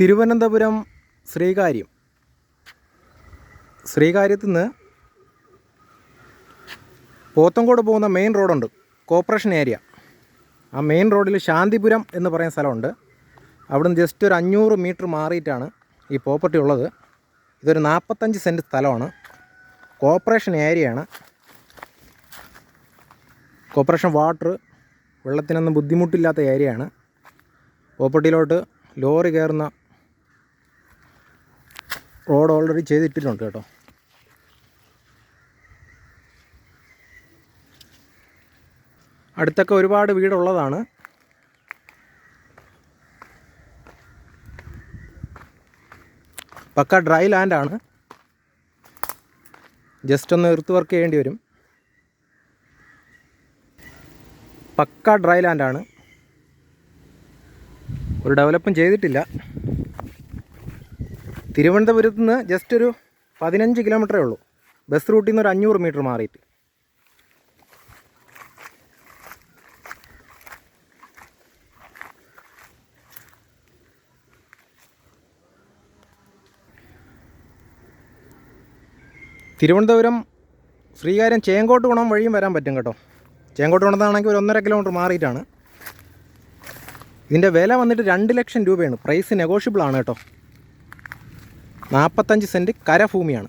തിരുവനന്തപുരം ശ്രീകാര്യം. ശ്രീകാര്യത്തു നിന്ന് പോത്തങ്കോട് പോകുന്ന മെയിൻ റോഡുണ്ട്. Corporation area. ആ മെയിൻ റോഡിൽ ശാന്തിപുരം എന്ന് പറയുന്ന സ്ഥലമുണ്ട്. അവിടുന്ന് ജസ്റ്റ് ഒരു അഞ്ഞൂറ് മീറ്റർ മാറിയിട്ടാണ് ഈ പ്രോപ്പർട്ടി ഉള്ളത്. ഇതൊരു നാൽപ്പത്തഞ്ച് സെന്റ് സ്ഥലമാണ്. കോപ്പറേഷൻ ഏരിയയാണ്. കോപ്പറേഷൻ വാട്ടർ വെള്ളത്തിനൊന്നും ബുദ്ധിമുട്ടില്ലാത്ത ഏരിയയാണ്. പ്രോപ്പർട്ടിയിലോട്ട് ലോറി കയറുന്ന റോഡ് ഓൾറെഡി ചെയ്തിട്ടിട്ടുണ്ട് കേട്ടോ. അടുത്തൊക്കെ ഒരുപാട് വീടുള്ളതാണ്. പക്ക ഡ്രൈ ലാൻഡാണ് ജസ്റ്റ് ഒന്ന് എർത്ത് വർക്ക് ചെയ്യേണ്ടി വരും. പക്ക ഡ്രൈ ലാൻഡാണ് ഒരു ഡെവലപ്പും ചെയ്തിട്ടില്ല. തിരുവനന്തപുരത്ത് നിന്ന് ജസ്റ്റ് ഒരു പതിനഞ്ച് കിലോമീറ്ററേ ഉള്ളൂ. ബസ് റൂട്ടിൽ നിന്ന് ഒരു അഞ്ഞൂറ് മീറ്റർ മാറിയിട്ട്. തിരുവനന്തപുരം ശ്രീകാര്യം ചേങ്കോട്ട് ഗുണം വഴിയും വരാൻ പറ്റും കേട്ടോ. ചേങ്കോട്ട് ഗുണത്താണെങ്കിൽ ഒരു ഒന്നര കിലോമീറ്റർ മാറിയിട്ടാണ്. ഇതിന്റെ വില വന്നിട്ട് രണ്ട് ലക്ഷം രൂപയാണ്. പ്രൈസ് നെഗോഷ്യബിൾ ആണ് കേട്ടോ. നാൽപ്പത്തഞ്ച് സെന്റ് കരഭൂമിയാണ്.